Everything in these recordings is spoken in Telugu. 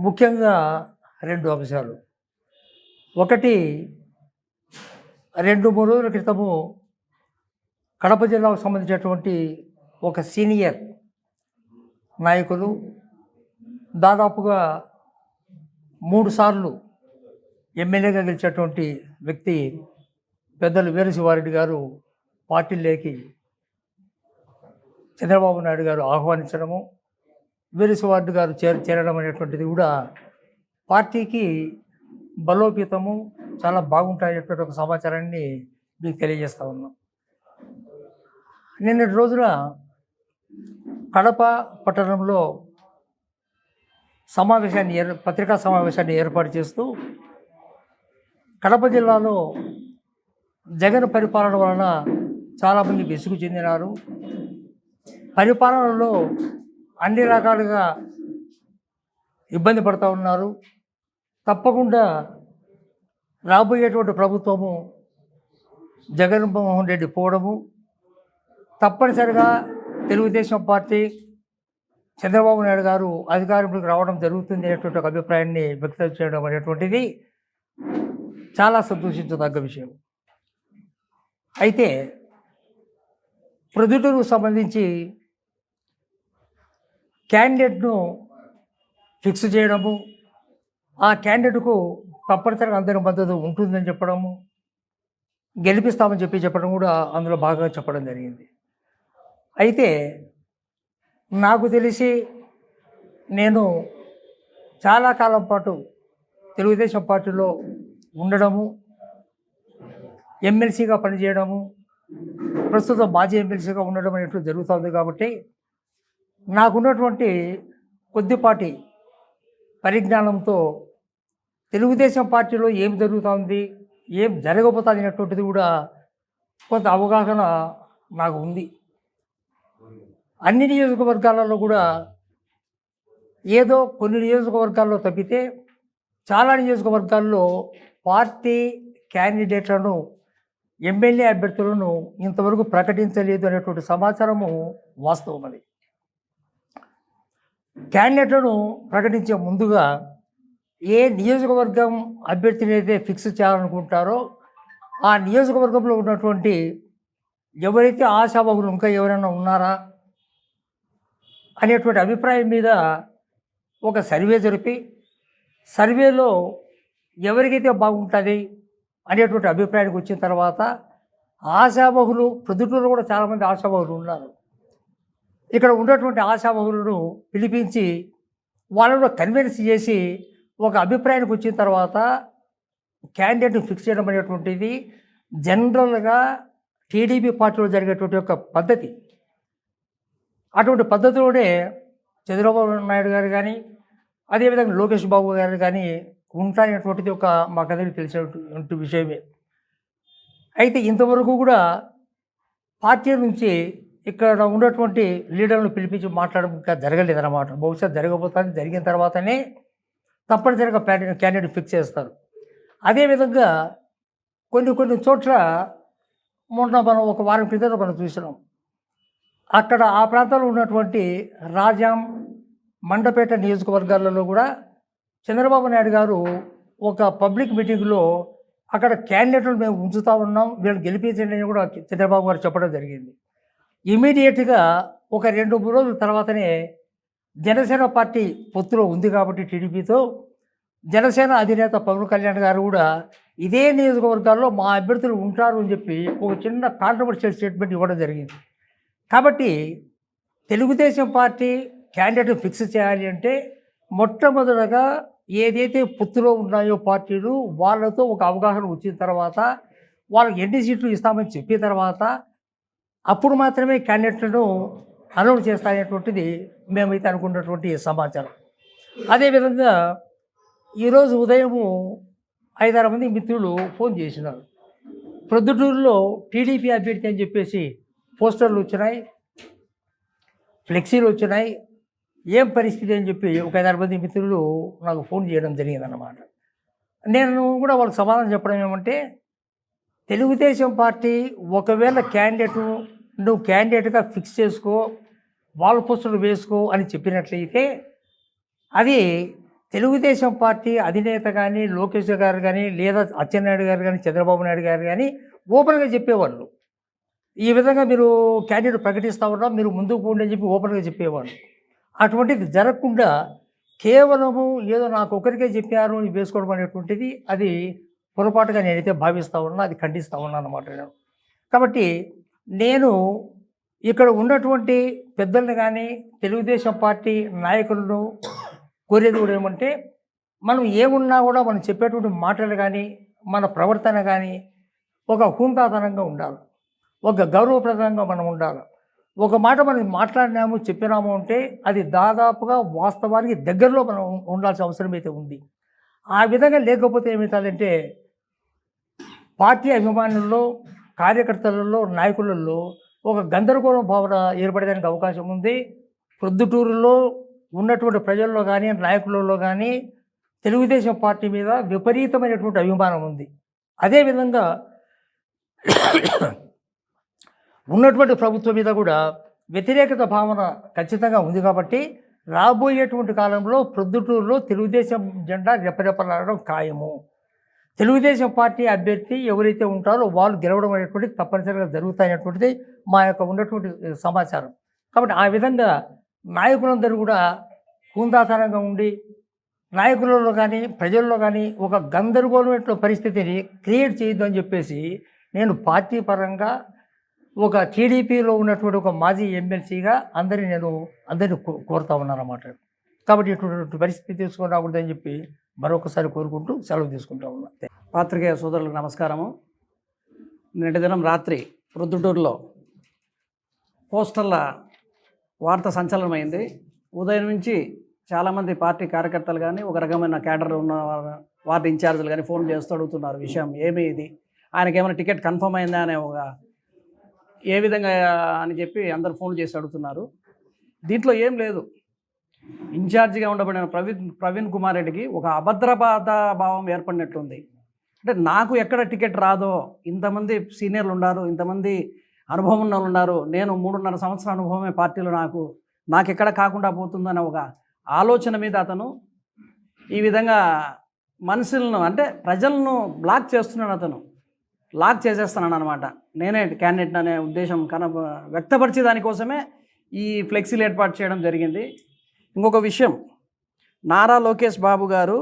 ముఖ్యంగా రెండు అంశాలు. ఒకటి రెండు మూడు రోజుల క్రితము కడప జిల్లాకు సంబంధించినటువంటి ఒక సీనియర్ నాయకులు దాదాపుగా మూడు సార్లు ఎమ్మెల్యేగా గెలిచినటువంటి వ్యక్తి పెద్దలు వీరశివారెడ్డి గారు పార్టీలోకి చంద్రబాబు నాయుడు గారు ఆహ్వానించడము వీరశివారెడ్డి గారు చేర చేరడం అనేటువంటిది కూడా పార్టీకి బలోపేతము చాలా బాగుంటాయనేటువంటి ఒక సమాచారాన్ని మీకు తెలియజేస్తా ఉన్నాం. నిన్నటి రోజున కడప పట్టణంలో సమావేశాన్ని ఏర్ పత్రికా సమావేశాన్ని ఏర్పాటు చేస్తూ కడప జిల్లాలో జగన్ పరిపాలన వలన చాలామంది విసుగు చెందినారు. పరిపాలనలో అన్ని రకాలుగా ఇబ్బంది పడుతూ ఉన్నారు. తప్పకుండా రాబోయేటువంటి ప్రభుత్వము జగన్మోహన్ రెడ్డి పోవడము తప్పనిసరిగా తెలుగుదేశం పార్టీ చంద్రబాబు నాయుడు గారు అధికారంలోకి రావడం జరుగుతుంది అనేటువంటి ఒక అభిప్రాయాన్ని వ్యక్తం చేయడం అనేటువంటిది చాలా సంతోషించదగ్గ విషయం. అయితే ప్రొద్దుటూరుకు సంబంధించి క్యాండిడేట్ను ఫిక్స్ చేయడము ఆ క్యాండిడేట్కు తప్పనిసరిగా అందరి మద్దతు ఉంటుందని చెప్పడము గెలిపిస్తామని చెప్పి చెప్పడం కూడా అందులో బాగా చెప్పడం జరిగింది. అయితే నాకు తెలిసి నేను చాలా కాలం పాటు తెలుగుదేశం పార్టీలో ఉండడము ఎమ్మెల్సీగా పనిచేయడము ప్రస్తుతం మాజీ ఎమ్మెల్సీగా ఉండడం అనేట్లు జరుగుతుంది కాబట్టి నాకున్నటువంటి కొద్దిపాటి పరిజ్ఞానంతో తెలుగుదేశం పార్టీలో ఏం జరుగుతుంది ఏం జరగబోతుంది అనేటువంటిది కూడా కొంత అవగాహన నాకు ఉంది. అన్ని నియోజకవర్గాలలో కూడా ఏదో కొన్ని నియోజకవర్గాల్లో తప్పితే చాలా నియోజకవర్గాల్లో పార్టీ క్యాండిడేట్లను ఎమ్మెల్యే అభ్యర్థులను ఇంతవరకు ప్రకటించలేదు అనేటువంటి సమాచారము వాస్తవం అది క్యాండిడేట్లను ప్రకటించే ముందుగా ఏ నియోజకవర్గం అభ్యర్థిని అయితే ఫిక్స్ చేయాలనుకుంటారో ఆ నియోజకవర్గంలో ఉన్నటువంటి ఎవరైతే ఆశాభగులు ఇంకా ఎవరైనా ఉన్నారా అనేటువంటి అభిప్రాయం మీద ఒక సర్వే జరిపి సర్వేలో ఎవరికైతే బాగుంటుంది అనేటువంటి అభిప్రాయానికి వచ్చిన తర్వాత ఆశావహులు ప్రొద్దుటూరులో కూడా చాలామంది ఆశావహులు ఉన్నారు. ఇక్కడ ఉన్నటువంటి ఆశావహులను పిలిపించి వాళ్ళను కన్విన్స్ చేసి ఒక అభిప్రాయానికి వచ్చిన తర్వాత క్యాండిడేట్ని ఫిక్స్ చేయడం అనేటువంటిది జనరల్గా టీడీపీ పార్టీలో జరిగేటువంటి ఒక పద్ధతి. అటువంటి పద్ధతిలోనే చంద్రబాబు నాయుడు గారు కానీ అదేవిధంగా లోకేష్ బాబు గారు కానీ ఉంటాయనేటువంటిది ఒక మాకందరికీ తెలిసినటువంటి విషయమే. అయితే ఇంతవరకు కూడా పార్టీ నుంచి ఇక్కడ ఉన్నటువంటి లీడర్లను పిలిపించి మాట్లాడడం ఇంకా జరగలేదన్నమాట. బహుశా జరగబోతుంది జరిగిన తర్వాతనే తప్పనిసరిగా క్యాండిడేట్ ఫిక్స్ చేస్తారు. అదేవిధంగా కొన్ని కొన్ని చోట్ల మొన్న మనం ఒక వారం క్రితం మనం చూసినాం. అక్కడ ఆ ప్రాంతంలో ఉన్నటువంటి రాజాం మండపేట నియోజకవర్గాలలో కూడా చంద్రబాబు నాయుడు గారు ఒక పబ్లిక్ మీటింగ్లో అక్కడ క్యాండిడేట్లు మేము ఉంచుతా ఉన్నాం వీళ్ళు గెలిపించండి అని కూడా చంద్రబాబు గారు చెప్పడం జరిగింది. ఇమీడియట్గా ఒక రెండు మూడు రోజుల తర్వాతనే జనసేన పార్టీ పొత్తులో ఉంది కాబట్టి టీడీపీతో జనసేన అధినేత పవన్ కళ్యాణ్ గారు కూడా ఇదే నియోజకవర్గాల్లో మా అభ్యర్థులు ఉంటారు అని చెప్పి ఒక చిన్న కాంట్రవర్షియల్ స్టేట్మెంట్ ఇవ్వడం జరిగింది. కాబట్టి తెలుగుదేశం పార్టీ క్యాండిడేట్ ఫిక్స్ చేయాలి అంటే మొట్టమొదటగా ఏదైతే పొత్తులో ఉన్నాయో పార్టీలు వాళ్ళతో ఒక అవగాహన వచ్చిన తర్వాత వాళ్ళకి ఎన్ని సీట్లు ఇస్తామని చెప్పిన తర్వాత అప్పుడు మాత్రమే క్యాండిడేట్లను అనౌన్స్ చేస్తారనేటువంటిది మేమైతే అనుకున్నటువంటి సమాచారం. అదేవిధంగా ఈరోజు ఉదయము ఐదారు మంది మిత్రులు ఫోన్ చేసినారు. ప్రొద్దుటూరులో టీడీపీ అభ్యర్థి అని చెప్పేసి పోస్టర్లు వచ్చినాయి ఫ్లెక్సీలు వచ్చినాయి ఏం పరిస్థితి అని చెప్పి ఒక ఐదారు మంది మిత్రులు నాకు ఫోన్ చేయడం జరిగిందన్నమాట. నేను కూడా వాళ్ళకి సమాధానం చెప్పడం ఏమంటే తెలుగుదేశం పార్టీ ఒకవేళ క్యాండిడేట్ నువ్వు క్యాండిడేట్గా ఫిక్స్ చేసుకో వాల్ పోస్టులు వేసుకో అని చెప్పినట్లయితే అది తెలుగుదేశం పార్టీ అధినేత కానీ లోకేష్ గారు కానీ లేదా అచ్చెన్నాయుడు గారు కానీ చంద్రబాబు నాయుడు గారు కానీ ఓపెన్గా చెప్పేవాళ్ళు. ఈ విధంగా మీరు క్యాండిడేట్ ప్రకటిస్తా ఉన్నా మీరు ముందుకు పోండి అని చెప్పి ఓపెన్గా చెప్పేవాళ్ళు. అటువంటిది జరగకుండా కేవలము ఏదో నాకు ఒకరికే చెప్పారు అని వేసుకోవడం అనేటువంటిది అది పొరపాటుగా నేనైతే భావిస్తూ ఉన్నా అది ఖండిస్తూ ఉన్నాను అన్నమాట నేను. కాబట్టి నేను ఇక్కడ ఉన్నటువంటి పెద్దల్ని కానీ తెలుగుదేశం పార్టీ నాయకులను కోరేది కూడా ఏమంటే మనం ఏమున్నా కూడా మనం చెప్పేటువంటి మాటలు కానీ మన ప్రవర్తన కానీ ఒక హుందాతనంగా ఉండాలి. ఒక గౌరవప్రదంగా మనం ఉండాలి. ఒక మాట మనం మాట్లాడినాము చెప్పినాము అంటే అది దాదాపుగా వాస్తవానికి దగ్గరలో మనం ఉండాల్సిన అవసరం అయితే ఉంది. ఆ విధంగా లేకపోతే ఏమవుతుందంటే పార్టీ అభిమానుల్లో కార్యకర్తలలో నాయకులలో ఒక గందరగోళం భావన ఏర్పడడానికి అవకాశం ఉంది. ప్రొద్దుటూరులో ఉన్నటువంటి ప్రజల్లో కానీ నాయకులలో కానీ తెలుగుదేశం పార్టీ మీద విపరీతమైనటువంటి అభిమానం ఉంది. అదేవిధంగా ఉన్నటువంటి ప్రభుత్వం మీద కూడా వ్యతిరేకత భావన ఖచ్చితంగా ఉంది కాబట్టి రాబోయేటువంటి కాలంలో ప్రొద్దుటూరులో తెలుగుదేశం జెండా రెపరెపలాడడం ఖాయము. తెలుగుదేశం పార్టీ అభ్యర్థి ఎవరైతే ఉంటారో వాళ్ళు గెలవడం అనేటువంటిది తప్పనిసరిగా జరుగుతాయనేటువంటిది మా యొక్క ఉన్నటువంటి సమాచారం. కాబట్టి ఆ విధంగా నాయకులందరూ కూడా హుందాతనంగా ఉండి నాయకులలో కానీ ప్రజల్లో కానీ ఒక గందరగోళమైన పరిస్థితిని క్రియేట్ చేయొద్దు అని చెప్పేసి నేను పార్టీ పరంగా ఒక టీడీపీలో ఉన్నటువంటి ఒక మాజీ ఎమ్మెల్సీగా అందరినీ నేను అందరినీ కో- కోరుతా ఉన్నాను అన్నమాట కాబట్టి ఇటువంటి పరిస్థితి తీసుకొని రాకూడదని చెప్పి మరొకసారి కోరుకుంటూ సెలవు తీసుకుంటా ఉన్నా. పాత్రికేయ సోదరులకు నమస్కారము. నిన్నటి దినం రాత్రి ప్రొద్దుటూరులో పోస్టర్ల వార్త సంచలనమైంది. ఉదయం నుంచి చాలామంది పార్టీ కార్యకర్తలు కానీ ఒక రకమైన క్యాడర్ ఉన్న వార్డు ఇన్ఛార్జీలు కానీ ఫోన్ చేస్తూ అడుగుతున్నారు విషయం. ఏమి ఇది? ఆయనకి ఏమైనా టికెట్ కన్ఫర్మ్ అయిందా అనే ఒక ఏ విధంగా అని చెప్పి అందరు ఫోన్ చేసి అడుగుతున్నారు. దీంట్లో ఏం లేదు. ఇన్ఛార్జిగా ఉండబడిన ప్రవీణ్ ప్రవీణ్ కుమార్ రెడ్డికి ఒక అభద్రపాత భావం ఏర్పడినట్లుంది. అంటే నాకు ఎక్కడ టికెట్ రాదో ఇంతమంది సీనియర్లు ఉన్నారు ఇంతమంది అనుభవం ఉన్న వాళ్ళు ఉన్నారు నేను మూడున్నర సంవత్సరాల అనుభవమే పార్టీలో నాకు నాకు ఎక్కడ కాకుండా పోతుందనే ఒక ఆలోచన మీద అతను ఈ విధంగా మనుషులను అంటే ప్రజలను బ్లాక్ చేస్తున్నాడు అతను. లాక్ చేసేస్తున్నాను అనమాట నేనే క్యాండిడేట్ అనే ఉద్దేశం కన వ్యక్తపరిచే దానికోసమే ఈ ఫ్లెక్సీలు ఏర్పాటు చేయడం జరిగింది. ఇంకొక విషయం. నారా లోకేష్ బాబు గారు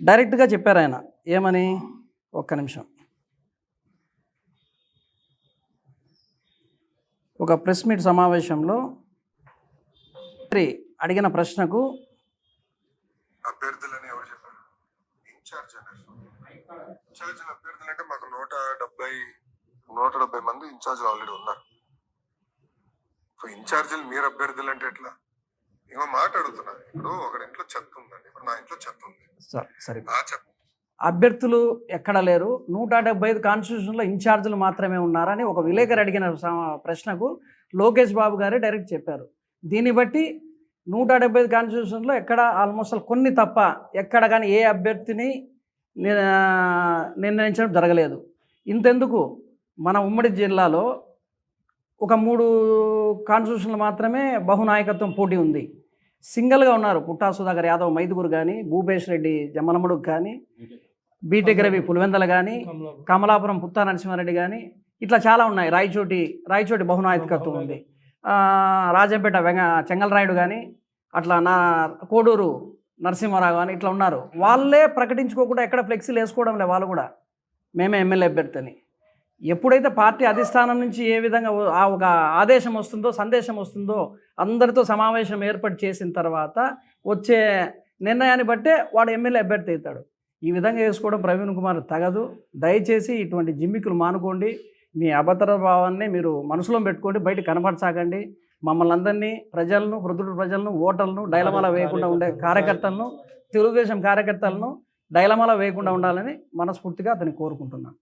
డైరెక్ట్గా చెప్పారు ఆయన. ఏమని? ఒక్క నిమిషం. ఒక ప్రెస్ మీట్ సమావేశంలో అడిగిన ప్రశ్నకు అభ్యర్థులని ఎవరు చెప్పారు? ఇన్ఛార్జ్ అన్నారు అభ్యర్థులు అంటే మాకు నూట డెబ్బై నూట డెబ్బై మంది ఇన్ఛార్జీలు ఆల్రెడీ ఉన్నారు. ఇన్ఛార్జీలు మీరు అభ్యర్థులు అంటే ఎట్లా? ఇంకో మాట అడుగుతున్నా ఇప్పుడు ఒకటి ఇంట్లో చెత్త ఉందండి. ఇప్పుడు నా ఇంట్లో చెత్త ఉంది. సరే సరే. ఆ చెత్త అభ్యర్థులు ఎక్కడ లేరు? నూట డెబ్బై ఐదు కాన్స్టిట్యూషన్లో ఇన్ఛార్జీలు మాత్రమే ఉన్నారని ఒక విలేకరు అడిగిన ప్రశ్నకు లోకేష్ బాబు గారే డైరెక్ట్ చెప్పారు. దీన్ని బట్టి నూట డెబ్బై ఐదు కాన్స్టిట్యూషన్లో ఎక్కడ ఆల్మోస్ట్ కొన్ని తప్ప ఎక్కడ కానీ ఏ అభ్యర్థిని నిర్ణయించడం జరగలేదు. ఇంతెందుకు? మన ఉమ్మడి జిల్లాలో ఒక మూడు కాన్స్టిట్యూషన్లు మాత్రమే బహునాయకత్వం పోటీ ఉంది. సింగిల్గా ఉన్నారు పుట్టా సుధాకర్ యాదవ్ మైదుగురు కానీ భూపేష్ రెడ్డి జమ్మలమడుగు కానీ బీటెక్ రవి పులివెందల కానీ కమలాపురం పుత్తా నరసింహారెడ్డి కానీ ఇట్లా చాలా ఉన్నాయి. రాయచోటి రాయచోటి బహునాయకత్వం ఉంది. రాజంపేట వెంగ చెంగలరాయుడు కానీ అట్లా నా కోడూరు నరసింహారావు కానీ ఇట్లా ఉన్నారు. వాళ్ళే ప్రకటించుకోకుండా ఎక్కడ ఫ్లెక్సీలు వేసుకోవడం లే వాళ్ళు కూడా. మేమే ఎమ్మెల్యే అభ్యర్థిని. ఎప్పుడైతే పార్టీ అధిష్టానం నుంచి ఏ విధంగా ఆ ఒక ఆదేశం వస్తుందో సందేశం వస్తుందో అందరితో సమావేశం ఏర్పాటు చేసిన తర్వాత వచ్చే నిర్ణయాన్ని బట్టే వాడు ఎమ్మెల్యే అభ్యర్థి అవుతాడు. ఈ విధంగా చేసుకోవడం ప్రవీణ్ కుమార్ తగదు. దయచేసి ఇటువంటి జిమ్మికులు మానుకోండి. మీ అభద్ర భావాన్ని మీరు మనసులో పెట్టుకోండి. బయట కనపరచాకండి. మమ్మల్ని అందరినీ ప్రజలను వృద్ధుడు ప్రజలను ఓటర్లను డైలమాల వేయకుండా ఉండే కార్యకర్తలను తెలుగుదేశం కార్యకర్తలను డైలమాల వేయకుండా ఉండాలని మనస్ఫూర్తిగా అతన్ని కోరుకుంటున్నాను.